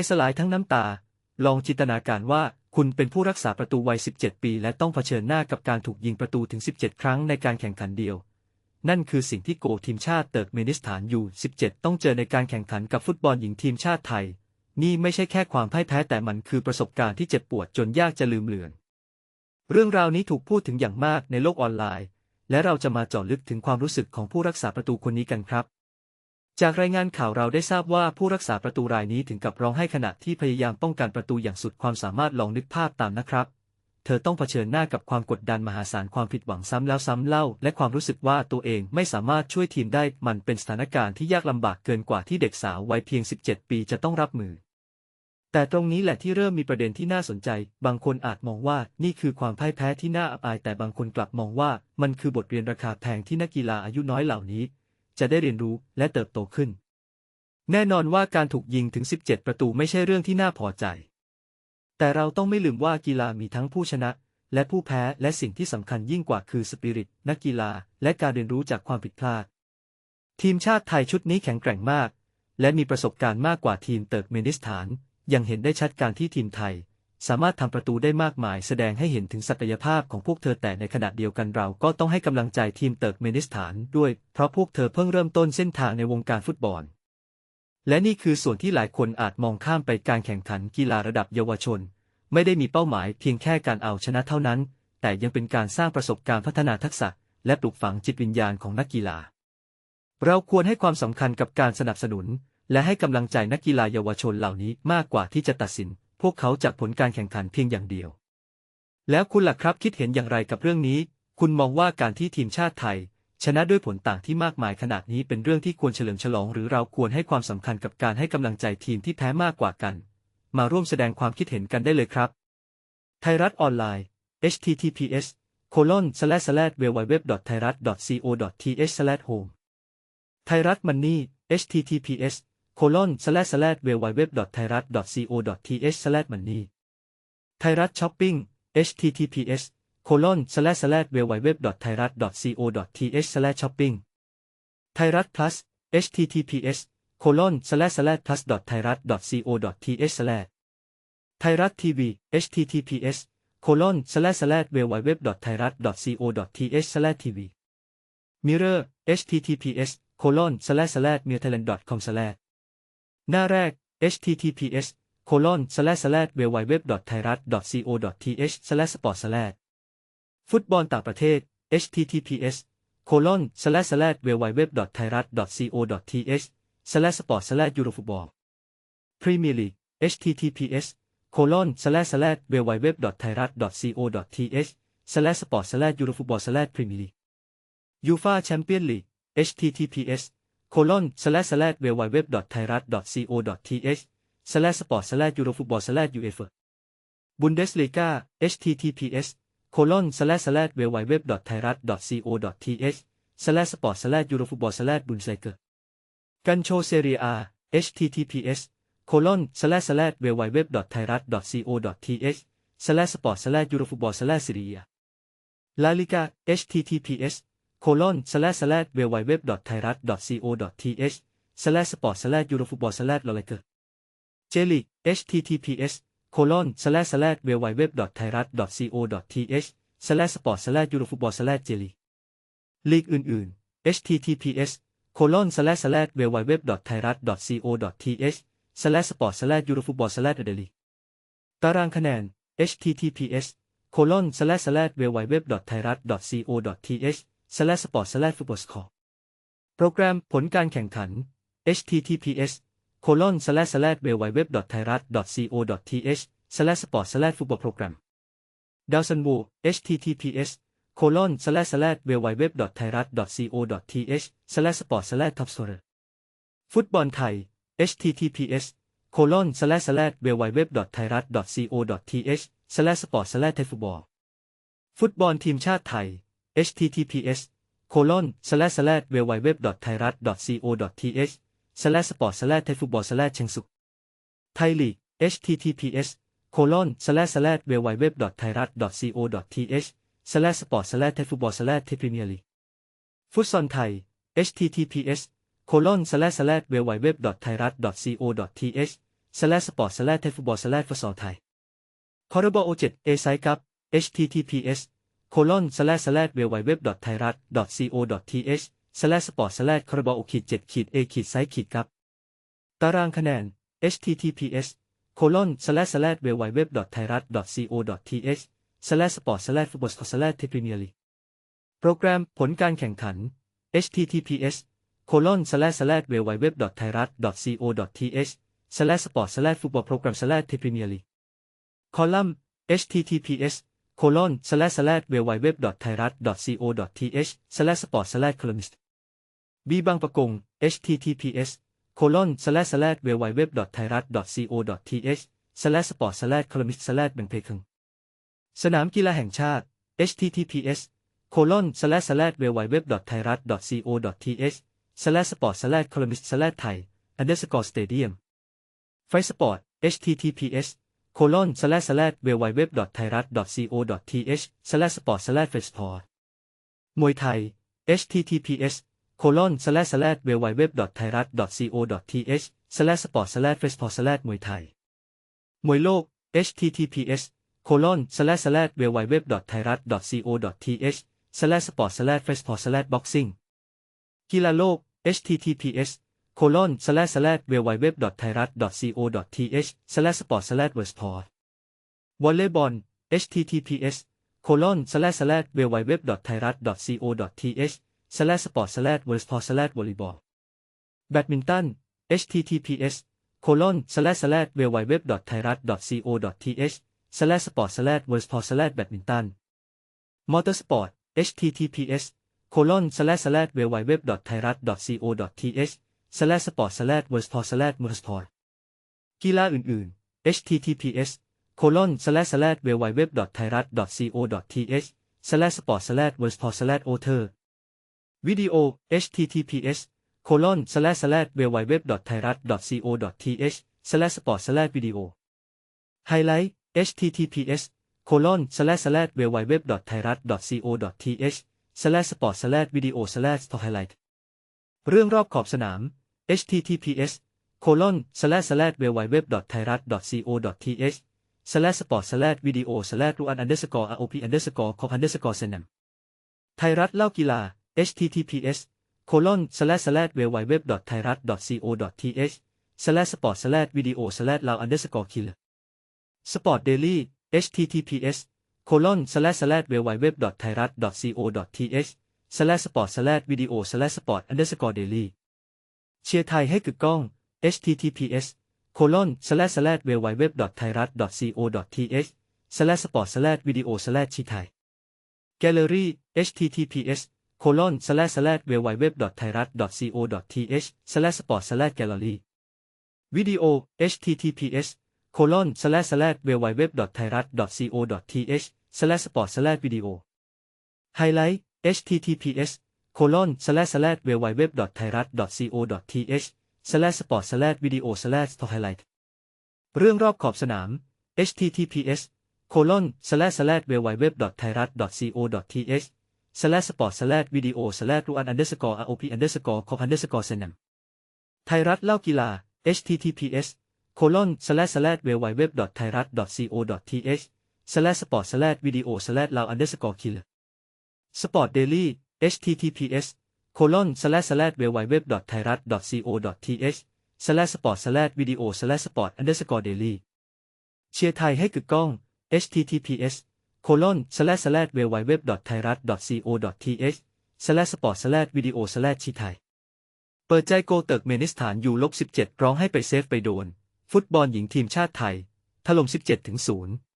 จสลายทั้งน้ำตา ลองจินตนาการว่าคุณเป็นผู้รักษาประตูวัย 17 ปี และต้องเผชิญหน้ากับการถูกยิงประตูถึง 17 ครั้งในการแข่งขันเดียว นั่นคือสิ่งที่โกทีมชาติเติร์กเมนิสถานอยู่ 17 ต้องเจอในการแข่งขันกับฟุตบอลหญิงทีมชาติไทย นี่ไม่ใช่แค่ความพ่ายแพ้แต่มันคือประสบการณ์ที่เจ็บปวดจนยากจะลืมเลือน เรื่องราวนี้ถูกพูดถึงอย่างมากในโลกออนไลน์ และเราจะมาเจาะลึกถึงความรู้สึกของผู้รักษาประตูคนนี้กันครับจากรายงานข่าวเราได้ทราบว่าผู้รักษาประตูรายนี้ถึงกับร้องไห้ขณะที่พยายามป้องกันประตูอย่างสุดความสามารถลองนึกภาพตามนะครับ เธอต้องเผชิญหน้ากับความกดดันมหาศาลความผิดหวังซ้ำแล้วซ้ำเล่า และความรู้สึกว่าตัวเองไม่สามารถช่วยทีมได้ มันเป็นสถานการณ์ที่ยากลำบากเกินกว่าที่เด็กสาววัยเพียง 17 ปีจะต้องรับมือ แต่ตรงนี้แหละที่เริ่มมีประเด็นที่น่าสนใจ บางคนอาจมองว่านี่คือความพ่ายแพ้ที่น่าอับอายแต่บางคนกลับมองว่า มันคือบทเรียนราคาแพงที่นักกีฬาอายุน้อยเหล่านี้จะได้เรียนรู้และเติบโตขึ้น แน่นอนว่าการถูกยิงถึง 17 ประตูไม่ใช่เรื่องที่น่าพอใจ แต่เราต้องไม่ลืมว่ากีฬามีทั้งผู้ชนะ และผู้แพ้และสิ่งที่สำคัญยิ่งกว่าคือสปิริตนักกีฬาและการเรียนรู้จากความผิดพลาด ทีมชาติไทยชุดนี้แข็งแกร่งมาก และมีประสบการณ์มากกว่าทีมเติร์กเมนิสถาน ยังเห็นได้ชัดการที่ทีมไทยสามารถทำประตูได้มากมายแสดงให้เห็นถึงศักยภาพของพวกเธอแต่ในขณะเดียวกันเราก็ต้องให้กำลังใจทีมเติร์กเมนิสถานด้วยเพราะพวกเธอเพิ่งเริ่มต้นเส้นทางในวงการฟุตบอล และนี่คือส่วนที่หลายคนอาจมองข้ามไปการแข่งขันกีฬาระดับเยาวชน ไม่ได้มีเป้าหมายเพียงแค่การเอาชนะเท่านั้น แต่ยังเป็นการสร้างประสบการณ์พัฒนาทักษะ และปลูกฝังจิตวิญญาณของนักกีฬา เราควรให้ความสำคัญกับการสนับสนุน และให้กำลังใจนักกีฬาเยาวชนเหล่านี้มากกว่าที่จะตัดสินพวกเขาจากผลการแข่งขันเพียงอย่างเดียว แล้วคุณล่ะครับคิดเห็นอย่างไรกับเรื่องนี้ คุณมองว่าการที่ทีมชาติไทย ชนะด้วยผลต่างที่มากมายขนาดนี้เป็นเรื่องที่ควรเฉลิมฉลอง หรือเราควรให้ความสำคัญกับการให้กำลังใจทีมที่แพ้มากกว่ากัน มาร่วมแสดงความคิดเห็นกันได้เลยครับ ไทยรัฐออนไลน์ https colon slash www thairat co th h home ไทยรัฐมันนี่ https colon slash slash www thairat co th slash money ไทยรัฐช้อปปิ้ง https colon slash slash www thairat co th slash shopping t h a i r a t plus https colon slash slash plus thairat co th slash ไทยรัฐทีว https colon slash slash www thairat co th slash tv mirror https colon slash slash mirthailand com slash หน้าแรก https colon slash l a s www thairat co th s p o r t s l a s ฟุตบอลต่างประเทศ https colon slash l a s www thairat co th s p o r t s l a s eurofootball premier league https colon slash l a s www thairat co th s p o r t s l a s eurofootball premier league uefa champions league https โคลอนสแลสแลสเวลไวเว็บดอทไทยรัฐดอทซีโอดอททีเอชสแลสสปอร์ตสแลสยูโรฟุตบอลสแลสยูเอฟบุนเดสลีกา https โคลอนสแลสแลสเวลไวเว็บดอทไทยรัฐดอทซีโอดอททีเอชสแลสสปอร์ตสแลสยูโรฟุตบอลสแลสบุนไซเกอร์กันโชเซเรีย https โคลอนสแลสแลสเวลไวเว็บดอทไทยรัฐดอทซีโอดอททีเอชสแลสสปอร์ตสแลสยูโรฟุตบอลสแลสซีเรียลาลิกา https โคลอนสแลสแลดเวลไวเว็บดอทไทยรัฐดอทซีโอดอททีเอชสแลสปอร์ตสแลดยูโรฟุตบอลสแลดลอเลเกอร์เจลิก https โคลอนสแลสแลดเวลไวเว็บดอทไทยรัฐดอทซีโอดอททีเอชสแลสปอร์ตสแลดยูโรฟุตบอลสแลดเจลิกลีกอื่นๆ https โคลอนสแลสแลดเวลไวเว็บดอทไทยรัฐดอทซีโอดอททีเอชสแลสปอร์ตสแลดยูโรฟุตบอลสแลดเดลิกตารางคะแนน https โคลอนสแลสแลดเวลไวเว็บดอทไทยรัฐดอทซีโอดอททีเอช s l a s p o r t s l a s f o o t b a l l s c o r e โปรแกรมผลการแข่งขัน https colon slash l a s www thairat co th slash p o r t slash football program d a w s o n w o https colon slash l a s www thairat co th slash p o r t slash top s c o r e ฟุตบอลไทย https colon slash l a s www thairat co th slash p o r t slash t h football ฟุตบอลทีมชาติไทย https://www.thairat.co.th/sport/thaifootball/chengsuk Thai League https://www.thairat.co.th/sport/thaifootball/premier league Futsal Thai https://www.thairat.co.th/sport/thaifootball/futsal Thai Korobo 07 A Sai Cup h t t p s โคลอนสแลสแลดเวลไวเว็บดอทไทยรัฐดอทซีโอดอททีเอชสแลสปอร์ตสแลดคาราบอขีดเจ็ดขีดเอขีดไซขีดครับ ตารางคะแนน https โคลอนสแลสแลดเวลไวเว็บดอทไทยรัฐดอทซีโอดอททีเอชสแลสปอร์ตสแลดฟุตบอลสแลดเทปรีเมียร์ลีกโปรแกรม ผลการแข่งขัน https โคลอนสแลสแลดเวลไวเว็บดอทไทยรัฐดอทซีโอดอททีเอชสแลสปอร์ตสแลดฟุตบอลโปรแกรมสแลดเทปรีเมียร์ลีกคอลัมน์ https โคลอนสแลสแลดเวลไวเว็บไทยรัฐ co th สแลสปอร์ตสแลดคอลัมนิสต์บีบางประกง https โคลอนสแลสแลดเวลไวเว็บไทยรัฐ co th สแลสปอร์ตสแลดคอลัมนิสต์สแลดเป็นเพคังสนามกีฬาแห่งชาติ https โคลอนสแลสแลดเวลไวเว็บไทยรัฐ co th สแลสปอร์ตสแลดคอลัมนิสต์สแลดไทยอันเดอร์สกอร์สเตเดียมไฟสปอร์ต https โคลอนสแลสแลดเวไวเว็บไทยรัฐ co th สแลสปอร์ตสแลสเฟสพอร์ตมวยไทย https โคลอนสแลสแลดเวไวเว็บไทยรัฐ co th สแลสปอร์ตสแลสเฟสพอร์ตสแลสมวยไทย มวยโลก https โคลอนสแลสแลดเวไวเว็บไทยรัฐ co th สแลสปอร์ตสแลสเฟสพอร์ตสแลสบ็อกซิ่งกีฬาโลก https โคลอนสแลสแลดเวลไวเว็บไทยรัฐ co th สแลสปอร์ตสแลดเวิร์สพอร์ตวอลเลย์บอล https โคลอนสแลสแลดเวลไวเว็บไทยรัฐ co th สแลสปอร์ตสแลดเวิร์สพอร์ตสแลดวอลเลย์บอลแบดมินตัน https โคลอนสแลสแลดเวลไวเว็บไทยรัฐ co th สแลสปอร์ตสแลดเวิร์สพอร์ตสแลดแบดมินตันมอเตอร์สปอร์ต https โคลอนสแลสแลดเวลไวเว็บไทยรัฐ co th สแลสปอร์ตสแลดเวอร์สพอสแลดเวอร์สพอร์กีฬาอื่นๆ https c o l o n s l a s l a s w w w t h a i r a t co th s l a s p o r t s l a s ดเ r s ร o r พอร์ตส e ลด i อเทวิดีโอ https c o l o n s l a s l a s w w w t h a i r a t co th s l a s p o r t s l a s v i d e o ไฮไลท์ https c o l o n s l a s l a s w w w t h a i r a t co th s l a s p o r t s l a s v i d e o s l a s ลสพอไฮไลทเรื่องรอบขอบสนาม https colon slash slash w w w t h a i r a t c o t h slash sport slash video slash ruan underscore rop underscore com underscore senem ไทยรัฐเล่ากีฬา https colon slash slash w w w t h a i r a t c o t h slash sport slash video slash lao underscore killer sport daily https colon slash slash w w w t h a i r a t co t h slash sport slash video slash sport underscore daily เชียร์ไทยให้กึกก้อง https colon s l a s l a s www thairat co th s l a s p o r t s l a s video slash i t h a i gallery https colon s l a s l a s www thairat co th s l a s p o r t s l a s gallery วิดีโอ https colon s l a s l a s www thairat co th s l a s p o r t s l a s video ไฮไลท์ https โคลอนสแลสแลดเวลไวเว็บไทยรัฐ co th สแลสปอร์ตสแลดวิดีโอสแลสทอไฮไลท์เรื่องรอบขอบสนาม https โคลอนสแลสแลดเวลไวเว็บไทยรัฐ co th สแลสปอร์ตสแลดวิดีโอสแลดรูอันอันเดอร์สกอร์ rop อันเดอร์สกอร์คอมอันเดอร์สกอร์เซนัมไทยรัฐเล่ากีฬา https โคลอนสแลสแลดเวลไวเว็บไทยรัฐ co th สแลสปอร์ตสแลดวิดีโอสแลดลาวอันเดอร์สกอร์คิลสปอร์ตเดลี่ https colon slash slash www thairat co th slash sport slash video slash sport underscore daily เชียร์ไทยให้กึกก้อง https colon slash slash www thairat co th slash sport slash video slash ชีไทยเปิดใจโกเติร์กเมนิสถานยูลบ17ร้องให้ไปเซฟไปโดน ฟุตบอลหญิงทีมชาติไทย ถล่ม17ถึง0